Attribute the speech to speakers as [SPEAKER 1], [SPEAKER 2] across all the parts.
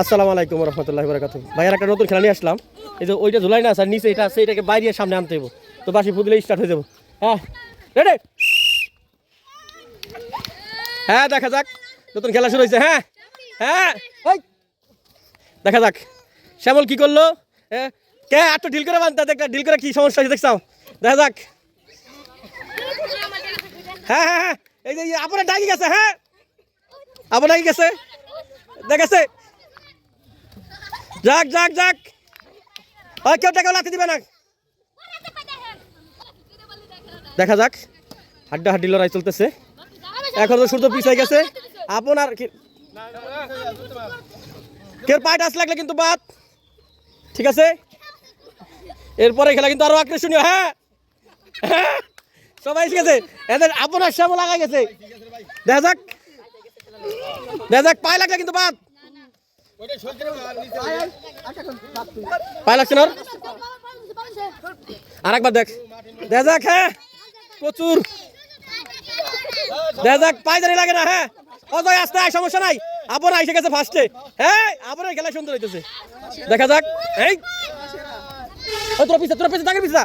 [SPEAKER 1] আসসালামু আলাইকুম রহমতুল্লাহ বরকাত ভাইয়ার একটা নতুন খেলা নিয়ে আসলাম। এই যে ওইটা ঝুলাই না, স্যার, নিচে এটা আছে, এটাকে বাইরে সামনে আনতে হইব। তো বাসি ফুদলে স্টার্ট হয়ে যাব। হ্যাঁ হ্যাঁ দেখা যাক। নতুন খেলা শুরু হয়েছে হ্যাঁ? হ্যাঁ ওই দেখা যাক। শ্যামল কি করল? হ্যাঁ কে? এত ঢিল করে বানতে দেখ ঢিল করে কি সমস্যা হয়েছে দেখছাও দেখা যাক। হ্যাঁ হ্যাঁ হ্যাঁ এই যে আপনার ডাকি গেছে হ্যাঁ? আপনার ডাকি গেছে। দেখেছে যাক যাক যাক। ওই কেউ টাকা লাথি দিবে না। দেখা যাক। হাড্ডা হাড্ডি লড়াই চলতেছে। এখন তো সূর্য পিছাই গেছে। আপনার কেউ পায়ে টাচ লাগলে কিন্তু বাদ। ঠিক আছে? এরপরে খেলা কিন্তু আরও আকর্ষণীয় হ্যাঁ? সবাই ঠিক আছে এদের আপনার শ্যাম লাগাই গেছে। দেখা যাক। দেখা যাক, পায়ে লাগলে কিন্তু বাদ। পায়ে লাগছে না আর একবার দেখ। দেখা যাক হ্যাঁ? প্রচুর। দেখা যাক পায়ে জানি লাগে না হ্যাঁ? অজয় আসতে আয়, সমস্যা নাই। আপন আইসে গেছে ফার্স্টে হ্যাঁ? আপনের খেলা সুন্দর হইতেছে। দেখা যাক। এই। তোর পিছা তোর পিছা তাকে পিছা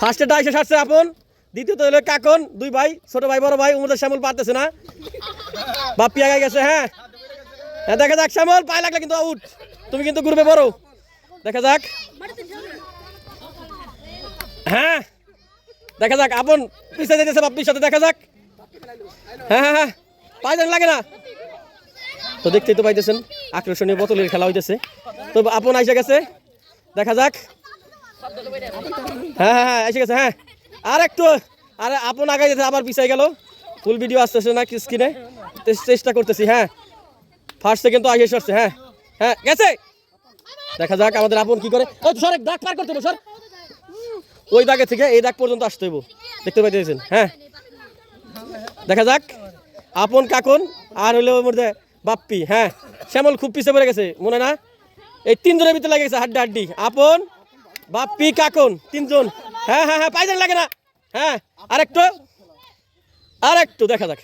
[SPEAKER 1] ফার্স্টে ডাইসে সারছে আপন। দ্বিতীয়ত হলো কাকন, দুই ভাই, ছোট ভাই, বড় ভাই উমদের শ্যামল পারতেছে না। বাপ্পি আগায় গেছে হ্যাঁ? হ্যাঁ দেখা যাক, শ্যামল, পায়ে লাগলে কিন্তু আউট তুমি কিন্তু গ্রুপে বড়। দেখা যাক। হ্যাঁ। দেখা যাক, আপন পিছিয়ে যেতেছে বাপ্পির সাথে, দেখা যাক। হ্যাঁ হ্যাঁ হ্যাঁ। লাগে না। তো দেখতেই তো পাইতেছেন, আকর্ষণীয় বোতলের খেলা হইতেছে। তো আপন আইসে গেছে। দেখা যাক। হ্যাঁ হ্যাঁ হ্যাঁ এসে গেছে হ্যাঁ। আর একটু, আরে, আপন আগে যেতে, আবার পিছাই গেল। ফুল ভিডিও আসতেছে না, স্ক্রিনে। চেষ্টা করতেছি হ্যাঁ। ফার্স্ট সেকেন্ড তো আগে সরছে হ্যাঁ। হ্যাঁ গেছে। দেখা যাক আমাদের আপন কি করে। ওই সর এক দাগ পার করতে হবে, সর। ওই দাগে থেকে এই দাগ পর্যন্ত আসতে হইব। দেখতে পাইতেছেন হ্যাঁ। দেখা যাক। আপন কাকন আর ওর মধ্যে বাপ্পি হ্যাঁ। শ্যামল খুব পিছিয়ে পড়ে গেছে, মনে না? এই তিনজনের ভিতরে লাগে গেছে হাড্ডা হাড্ডি আপন, বাপ্পি, কাকন, তিনজন। হ্যাঁ হ্যাঁ হ্যাঁ পাইজন লাগে না। হ্যাঁ আরেকটু। আরেকটু, দেখা যাক।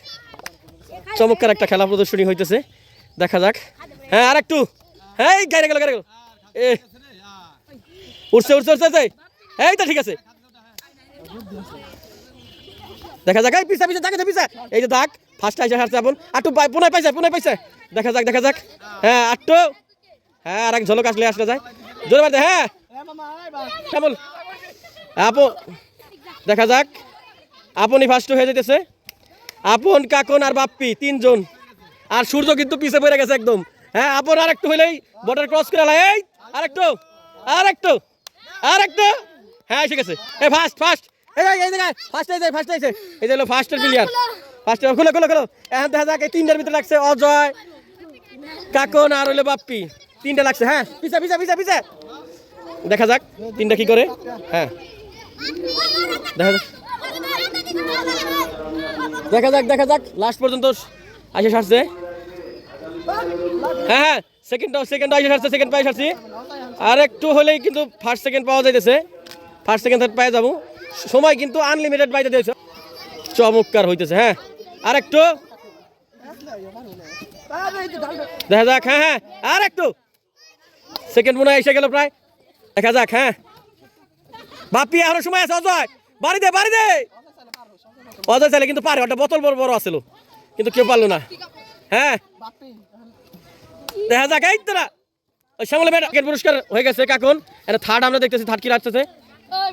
[SPEAKER 1] চমৎকার একটা খেলা প্রদর্শনী হইতেছে। দেখা যাক। হ্যাঁ আরেকটু। হ্যাঁ এই, গাড়ি গেল গাড়ি গেল। এ। উঠছে উঠছে উঠছে উঠছে। এই তো, ঠিক আছে। দেখা যাক, এই, পিছা পিছা দেখে পিছা। এই যে দাগ ফার্স্ট আইসা হারছে আপন আটটু পুনরায় পাইছে পুনরায় পাইছে। দেখা যাক দেখা যাক। হ্যাঁ আটটু হ্যাঁ আর এক ঝলক আসলে আসলে যায়। জোরে মারতে হ্যাঁ। কেমন আপন দেখা যাক। আপনই ফার্স্ট হয়ে যেতেছে। আপন, কাকন আর বাপ্পি, তিনজন। আর সূর্য কিন্তু পিছে পড়ে গেছে একদম। হ্যাঁ আপন আর একটু হইলেই বর্ডার ক্রস করে এই আর একটু আর একটু আর একটু হ্যাঁ এসে গেছে। এই ফার্স্ট ফার্স্ট এই এই জায়গায় ফার্স্ট এই ফার্স্ট এই এই হলো ফার্স্টের প্লেয়ার ফার্স্টের খোলো খোলো খোলো। এখন দেখা যাক এই তিনটার ভিতরে লাগছে অজয়, কাকন আর হইল বাপ্পি। তিনটা লাগছে হ্যাঁ পিছা পিছা পিছা পিছা। দেখা যাক তিনটা কি করে। হ্যাঁ। দেখা যাক। দেখা যাক দেখা যাক। লাস্ট পর্যন্ত আসে সারছে। হ্যাঁ হ্যাঁ সেকেন্ড সেকেন্ড আসে সারছে সেকেন্ড পাই সারছি। আর একটু হলেই কিন্তু ফার্স্ট সেকেন্ড পাওয়া যাইতেছে। ফার্স্ট সেকেন্ড থার্ড পাই যাব। সময় কিন্তু আনলিমিটেড পাইতে দিয়েছে। চমৎকার হইতেছে হ্যাঁ। আর একটু। দেখা যাক হ্যাঁ হ্যাঁ আর একটু। সেকেন্ড মনে এসে গেল প্রায়। দেখা যাক হ্যাঁ। বাপি, আরও সময় আছে, অজয়। বাড়ি দে বাড়ি দে। অজয় চাইলে কিন্তু পারে, ওটা বোতল বড় বড় আছিল। কিন্তু কেউ পারল না। হ্যাঁ? দেখা যাক, এই তো না ওই শ্যামলে ব্যাট পুরস্কার হয়ে গেছে কাকুন? এটা থার্ড আমরা দেখতেছি থার্ড কি রাখতেছে।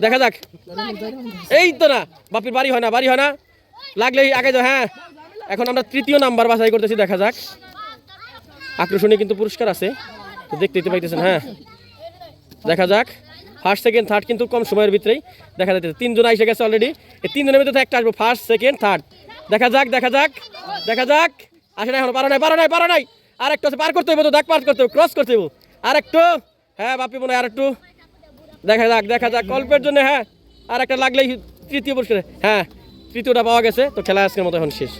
[SPEAKER 1] দেখা যাক। এই তো না বাপির বাড়ি হয় না, বাড়ি হয় না। লাগলেই আগে যাও হ্যাঁ। এখন আমরা তৃতীয় নাম্বার বাছাই করতেছি, দেখা যাক। আকর্ষণীয় কিন্তু পুরস্কার আছে, তো দেখতে দিতে পাইতেছেন হ্যাঁ। দেখা যাক। ফার্স্ট সেকেন্ড থার্ড কিন্তু কম সময়ের ভিতরেই দেখা যাচ্ছে তিনজন এসে গেছে অলরেডি এই তিনজনের ভিতরে একটা আসব ফার্স্ট সেকেন্ড থার্ড দেখা যাক দেখা যাক দেখা যাক। আসে না এখনও, পারো নাই পারো নাই পারো নাই। আর একটু আছে, পার করতে হবে তো, দেখ, পার করতে হবে ক্রস করতে হবে আর একটু হ্যাঁ বাপি মনে আর একটু দেখা যাক দেখা যাক গল্পের জন্য হ্যাঁ। আর একটা লাগলেই তৃতীয় পুরস্কার হ্যাঁ তৃতীয়টা পাওয়া গেছে, তো খেলা আজকের মতো এখন শেষ।